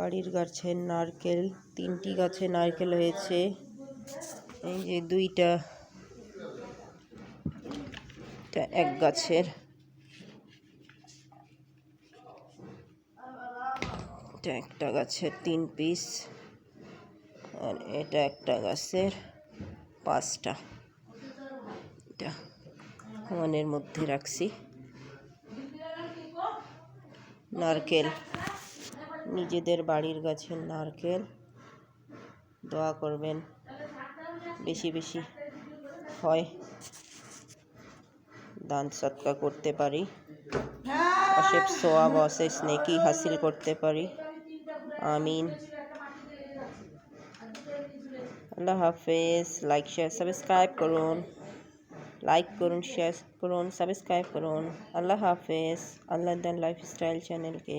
বাড়ির গাছের নারকেল, তিনটি গাছে নারকেল হয়েছে। এই যে দুইটা এক গাছের। এটা একটা গাছের তিন পিস, আর এটা একটা গাছের পাঁচটা। এটা মনের মধ্যে রাখছি। নারকেল। নিজেদের বাড়ির গাছের নারকেল। দোয়া করবেন, বেশি বেশি হয়। দান সৎকা করতে পারি। অশেষ সোয়াব, অশেষ নেকি হাসিল করতে পারি। আমিন। আল্লাহ হাফেজ। লাইক শেয়ার সাবস্ক্রাইব করুন। লাইক করুন শেয়ার করুন সাবস্ক্রাইব করুন। আল্লাহ হাফেজ। আল্লাহ লাইফস্টাইল চ্যানেলকে